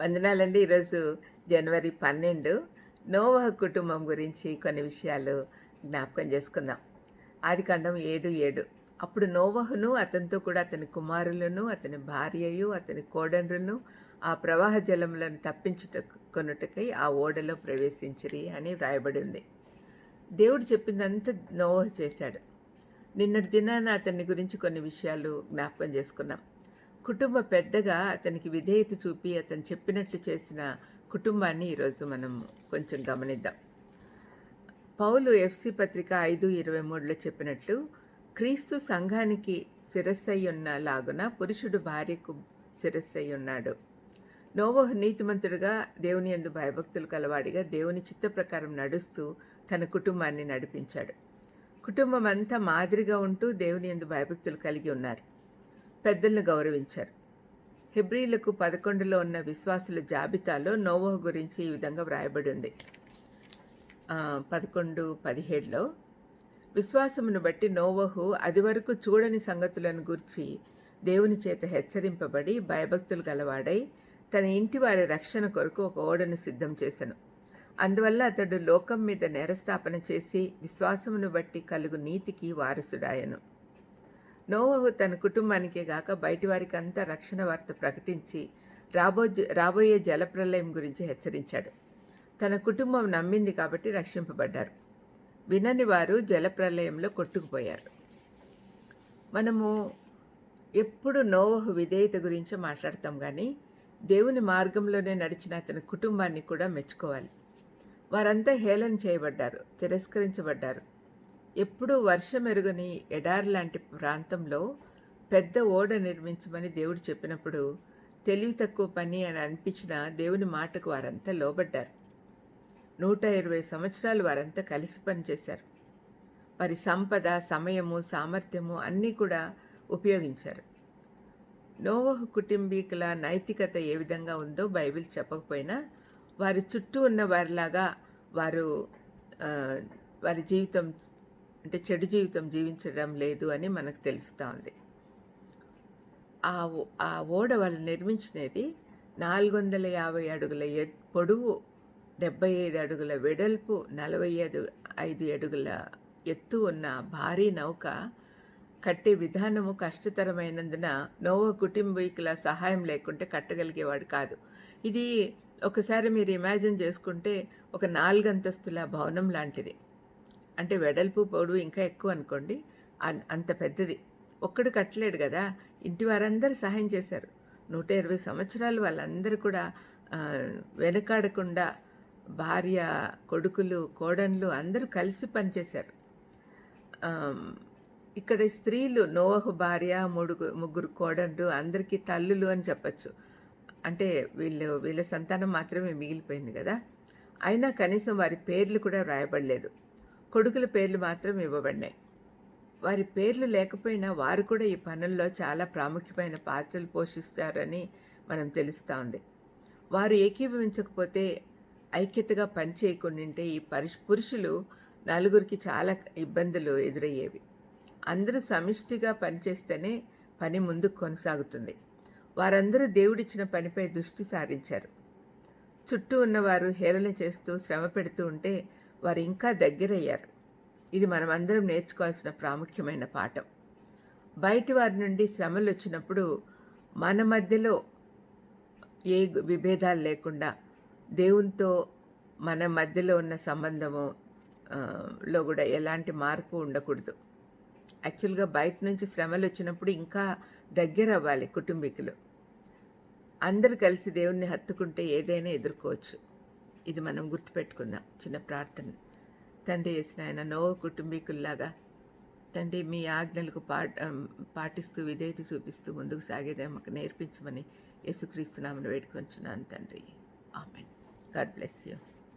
వందనాలండి. ఈరోజు జనవరి పన్నెండు. నోవహ కుటుంబం గురించి కొన్ని విషయాలు జ్ఞాపకం చేసుకుందాం. ఆదికాండం ఏడు ఏడు. అప్పుడు నోవహును అతనితో కూడా అతని కుమారులను అతని భార్యయు అతని కోడండ్రులను ఆ ప్రవాహ జలములను తప్పించుట కొనుటకై ఆ ఓడలో ప్రవేశించిరి అని వ్రాయబడి ఉంది. దేవుడు చెప్పిందంతా నోవహు చేశాడు. నిన్నటి దినాన అతని గురించి కొన్ని విషయాలు జ్ఞాపకం చేసుకున్నాం. కుటుంబ పెద్దగా అతనికి విధేయత చూపి అతను చెప్పినట్లు చేసిన కుటుంబాన్ని ఈరోజు మనం కొంచెం గమనిద్దాం. పౌలు ఎఫ్సి పత్రిక ఐదు ఇరవై మూడులో చెప్పినట్లు క్రీస్తు సంఘానికి శిరస్సై ఉన్న లాగున పురుషుడు భార్యకు శిరస్సై ఉన్నాడు నీతిమంతుడుగా దేవుని ఎందు భయభక్తులు కలవాడిగా దేవుని చిత్త ప్రకారం నడుస్తూ తన కుటుంబాన్ని నడిపించాడు. కుటుంబం అంతా మాదిరిగా ఉంటూ దేవుని ఎందు భయభక్తులు కలిగి ఉన్నారు. పెద్దలను గౌరవించారు. హిబ్రిలకు పదకొండులో ఉన్న విశ్వాసుల జాబితాలో నోవహు గురించి ఈ విధంగా వ్రాయబడి ఉంది. పదకొండు పదిహేడులో విశ్వాసమును బట్టి నోవహు అది వరకు చూడని సంగతులను గురించి దేవుని చేత హెచ్చరింపబడి భయభక్తులు గలవాడై తన ఇంటి వారి రక్షణ కొరకు ఒక ఓడను సిద్ధం చేశాను అందువల్ల అతడు లోకం మీద నేరస్థాపన చేసి విశ్వాసమును బట్టి కలుగు నీతికి వారసుడాయను. నోవహు తన కుటుంబానికే గాక బయటి వారికి అంతా రక్షణ వార్త ప్రకటించి రాబో రాబోయే జలప్రలయం గురించి హెచ్చరించాడు. తన కుటుంబం నమ్మింది కాబట్టి రక్షింపబడ్డారు. వినని వారు జలప్రలయంలో కొట్టుకుపోయారు. మనము ఎప్పుడు నోవహు విధేయత గురించి మాట్లాడతాం కానీ దేవుని మార్గంలోనే నడిచిన అతని కుటుంబాన్ని కూడా మెచ్చుకోవాలి. వారంతా హేళన చేయబడ్డారు తిరస్కరించబడ్డారు. ఎప్పుడూ వర్షం ఎరుగని ఎడారి లాంటి ప్రాంతంలో పెద్ద ఓడ నిర్మించమని దేవుడు చెప్పినప్పుడు తెలివి తక్కువ పని అని అనిపించిన దేవుని మాటకు వారంతా లోబడ్డారు. నూట ఇరవై సంవత్సరాలు వారంతా కలిసి పనిచేశారు వారి సంపద సమయము సామర్థ్యము అన్నీ కూడా ఉపయోగించారు. నోవహు కుటుంబీకుల నైతికత ఏ విధంగా ఉందో బైబిల్ చెప్పకపోయినా వారి చుట్టూ ఉన్న వారిలాగా వారు వారి జీవితం అంటే చెడు జీవితం జీవించడం లేదు అని మనకు తెలుస్తూ ఉంది. ఆ ఆ ఓడ వాళ్ళు నిర్మించినది నాలుగు వందల యాభై అడుగుల పొడవు డెబ్బై ఐదు అడుగుల వెడల్పు నలభై ఐదు ఐదు అడుగుల ఎత్తు ఉన్న భారీ నౌక కట్టే విధానము కష్టతరమైనందున నోవ కుటుంబీకుల సహాయం లేకుంటే కట్టగలిగేవాడు కాదు. ఇది ఒకసారి మీరు ఇమాజిన్ చేసుకుంటే ఒక నాలుగంతస్తుల భవనం లాంటిది. అంటే వెడల్పు పొడవు ఇంకా ఎక్కువ అనుకోండి అంత పెద్దది. ఒక్కడు కట్టలేడు కదా ఇంటి వారందరూ సహాయం చేశారు. నూట ఇరవై సంవత్సరాలు వాళ్ళందరూ కూడా వెనకాడకుండా భార్య కొడుకులు కోడన్లు అందరూ కలిసి పనిచేశారు. ఇక్కడ స్త్రీలు నోవహు భార్య మూడు ముగ్గురు కోడన్లు అందరికీ తల్లులు అని చెప్పచ్చు. అంటే వీళ్ళు వీళ్ళ సంతానం మాత్రమే మిగిలిపోయింది కదా. అయినా కనీసం వారి పేర్లు కూడా వ్రాయబడలేదు కొడుకుల పేర్లు మాత్రం ఇవ్వబడినాయి. వారి పేర్లు లేకపోయినా వారు కూడా ఈ పనుల్లో చాలా ప్రాముఖ్యమైన పాత్రలు పోషిస్తారని మనం తెలుస్తూ ఉంది. వారు ఏకీభవించకపోతే ఐక్యతగా పనిచేయకుండింటే ఈ పరిష్ పురుషులు నలుగురికి చాలా ఇబ్బందులు ఎదురయ్యేవి. అందరూ సమిష్టిగా పనిచేస్తేనే పని ముందుకు కొనసాగుతుంది. వారందరూ దేవుడిచ్చిన పనిపై దృష్టి సారించారు. చుట్టూ ఉన్నవారు హేళన చేస్తూ శ్రమ పెడుతూ ఉంటే వారు ఇంకా దగ్గరయ్యారు. ఇది మనమందరం నేర్చుకోవాల్సిన ప్రాముఖ్యమైన పాఠం. బయటి వారి నుండి శ్రమలు వచ్చినప్పుడు మన మధ్యలో ఏ విభేదాలు లేకుండా దేవునితో మన మధ్యలో ఉన్న సంబంధము లో కూడా ఎలాంటి మార్పు ఉండకూడదు. యాక్చువల్గా బయట నుంచి శ్రమలు వచ్చినప్పుడు ఇంకా దగ్గర అవ్వాలి కుటుంబీకులు. అందరు కలిసి దేవుణ్ణి హత్తుకుంటే ఏదైనా ఎదుర్కోవచ్చు. ఇది మనం గుర్తుపెట్టుకుందాం. చిన్న ప్రార్థన. తండ్రి వేసిన ఆయన నో కుటుంబీకుల్లాగా తండ్రి మీ ఆజ్ఞలకు పా పాటిస్తూ విధేయత చూపిస్తూ ముందుకు సాగేదే మాకు నేర్పించమని యేసుక్రీస్తునామను వేడుకొంచున్నాను తండ్రి. ఆమెన్. God bless you.